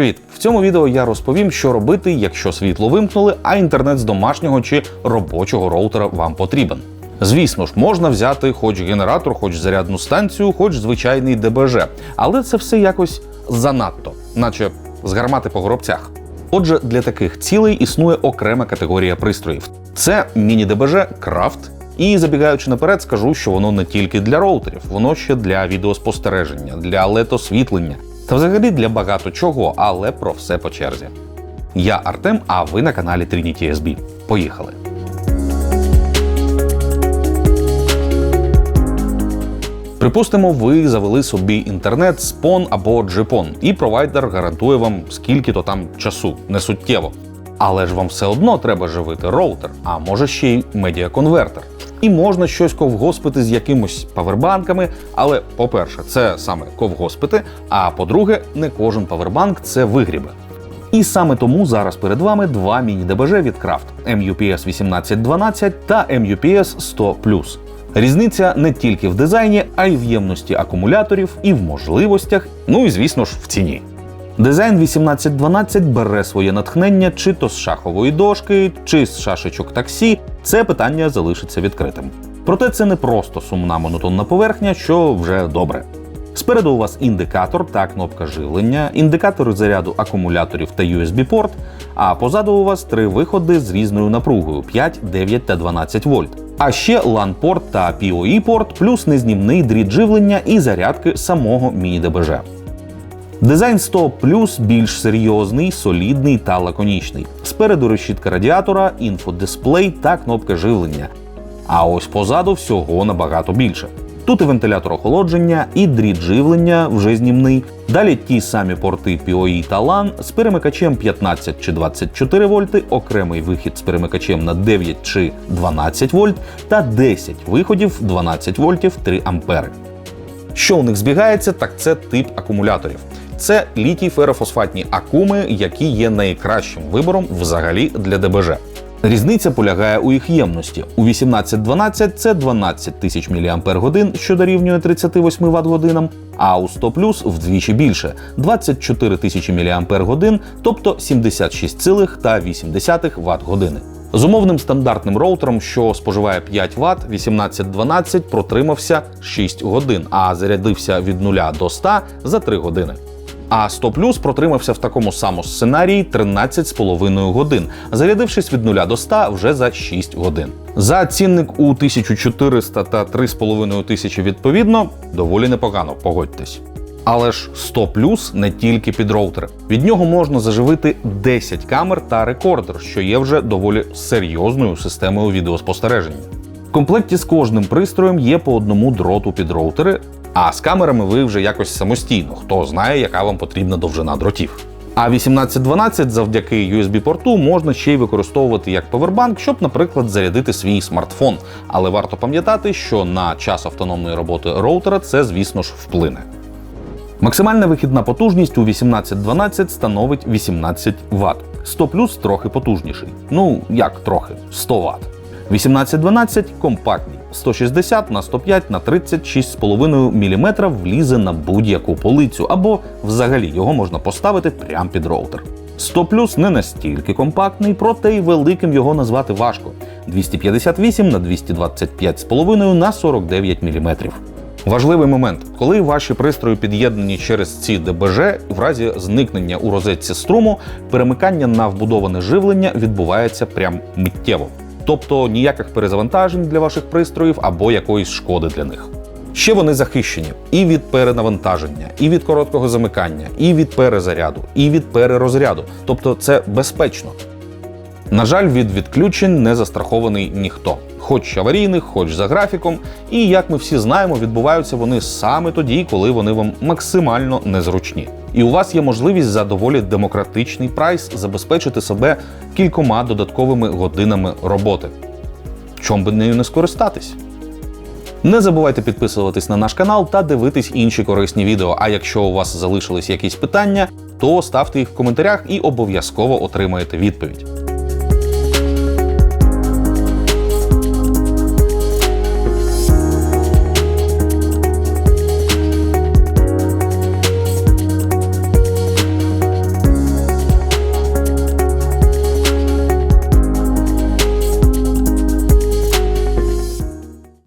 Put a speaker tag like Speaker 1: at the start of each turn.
Speaker 1: Привіт! В цьому відео я розповім, що робити, якщо світло вимкнули, а інтернет з домашнього чи робочого роутера вам потрібен. Звісно ж, можна взяти хоч генератор, хоч зарядну станцію, хоч звичайний ДБЖ, але це все якось занадто, наче з гармати по горобцях. Отже, для таких цілей існує окрема категорія пристроїв. Це міні-ДБЖ Крафт. І забігаючи наперед, скажу, що воно не тільки для роутерів, воно ще для відеоспостереження, для LED-освітлення та взагалі для багато чого, але про все по черзі. Я Артем, а ви на каналі Trinity SB. Поїхали! Припустимо, ви завели собі інтернет спон або джипон, і провайдер гарантує вам скільки то там часу, не суттєво. Але ж вам все одно треба живити роутер, а може ще й медіаконвертер. І можна щось ковгоспити з якимось павербанками, але, по-перше, це саме ковгоспити, а по-друге, не кожен павербанк це вигрібе. І саме тому зараз перед вами два міні-ДБЖ від Крафт MUPS 1812 та MUPS 100 Різниця не тільки в дизайні, а й в ємності акумуляторів, і в можливостях, ну і звісно ж в ціні. Дизайн 1812 бере своє натхнення чи то з шахової дошки, чи з шашечок таксі. Це питання залишиться відкритим. Проте це не просто сумна монотонна поверхня, що вже добре. Спереду у вас індикатор та кнопка живлення, індикатори заряду акумуляторів та USB-порт, а позаду у вас три виходи з різною напругою 5, 9 та 12 вольт. А ще LAN-порт та PoE-порт, плюс незнімний дріт живлення і зарядки самого міні-ДБЖ. Дизайн 100 більш серйозний, солідний та лаконічний. Спереду решітка радіатора, інфодисплей та кнопка живлення. А ось позаду всього набагато більше. Тут і вентилятор охолодження, і дріт живлення вже знімний. Далі ті самі порти PoE та LAN з перемикачем 15 чи 24 вольти, окремий вихід з перемикачем на 9 чи 12 вольт та 10 виходів 12 вольтів 3 ампери. Що у них збігається, так це тип акумуляторів. Це літій ферофосфатні акуми, які є найкращим вибором взагалі для ДБЖ. Різниця полягає у їх ємності. У 1812 це 12 тисяч мАч, що дорівнює 38 Вт годинам, а у 100 вдвічі більше 24 тисячі мАч, тобто 76,8 Вт години. З умовним стандартним роутером, що споживає 5 Вт, 1812 протримався 6 годин, а зарядився від 0 до 100 за 3 години. А 100 плюс протримався в такому самому сценарії 13,5 годин, зарядившись від 0 до 100 вже за 6 годин. За цінник у 1400 та 3,5 тисячі відповідно доволі непогано, погодьтесь. Але ж 100 плюс не тільки під роутери. Від нього можна заживити 10 камер та рекордер, що є вже доволі серйозною системою відеоспостереження. В комплекті з кожним пристроєм є по одному дроту під роутери, а з камерами ви вже якось самостійно, хто знає, яка вам потрібна довжина дротів. А 1812 завдяки USB-порту можна ще й використовувати як повербанк, щоб, наприклад, зарядити свій смартфон. Але варто пам'ятати, що на час автономної роботи роутера це, звісно ж, вплине. Максимальна вихідна потужність у 1812 становить 18 Вт. 100 плюс трохи потужніший. Ну як трохи 100 Вт. 1812 компактний. 160 на 105 на 36,5 мм влізе на будь-яку полицю, або взагалі його можна поставити прямо під роутер. 100 плюс не настільки компактний, проте й великим його назвати важко: 258 на 225,5 на 49 мм. Важливий момент, коли ваші пристрої під'єднані через ці ДБЖ, в разі зникнення у розетці струму, перемикання на вбудоване живлення відбувається прям миттєво тобто ніяких перезавантажень для ваших пристроїв або якоїсь шкоди для них. Ще вони захищені і від перенавантаження, і від короткого замикання, і від перезаряду, і від перерозряду. Тобто це безпечно. На жаль, від відключень не застрахований ніхто, хоч аварійних, хоч за графіком. І як ми всі знаємо, відбуваються вони саме тоді, коли вони вам максимально незручні. І у вас є можливість за доволі демократичний прайс забезпечити себе кількома додатковими годинами роботи. Чом би нею не скористатись? Не забувайте підписуватись на наш канал та дивитись інші корисні відео. А якщо у вас залишились якісь питання, то ставте їх в коментарях і обов'язково отримаєте відповідь.